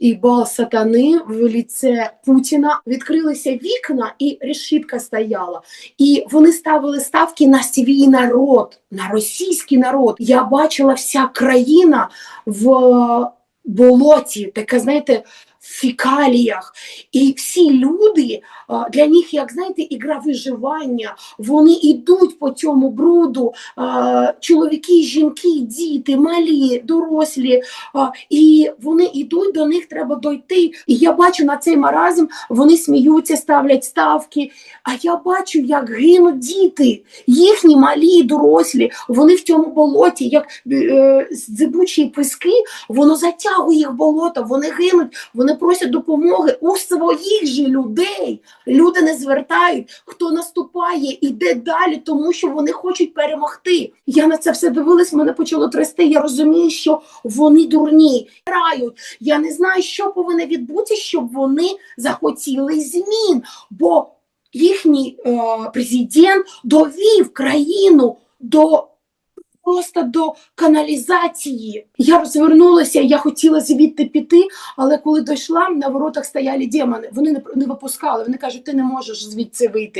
і бал сатани в ліце Путіна відкрилися вікна, і решітка стояла. І вони ставили ставки на свій народ, на російський народ. Я бачила вся країна в болоті, таке, знаєте, фікаліях. І всі люди для них, як знаєте, ігра виживання. Вони йдуть по цьому бруду, чоловіки, жінки, діти, малі, дорослі. І вони йдуть, до них треба дойти. І я бачу на цей маразм, вони сміються, ставлять ставки. А я бачу, як гинуть діти, їхні малі, дорослі. Вони в цьому болоті, як е, зибучі піски, воно затягує їх болото, вони гинуть, вони просять допомоги у своїх же людей. Люди не звертають, хто наступає, іде далі, тому що вони хочуть перемогти. Я на це все дивилась, мене почало трясти. Я розумію, що вони дурні, грають. Я не знаю, що повинно відбутися, щоб вони захотіли змін. Бо їхній е, президент довів країну до просто до каналізації. Я розвернулася, я хотіла звідти піти, але коли дійшла, на воротах стояли демони. Вони не, випускали. Вони кажуть, ти не можеш звідси вийти.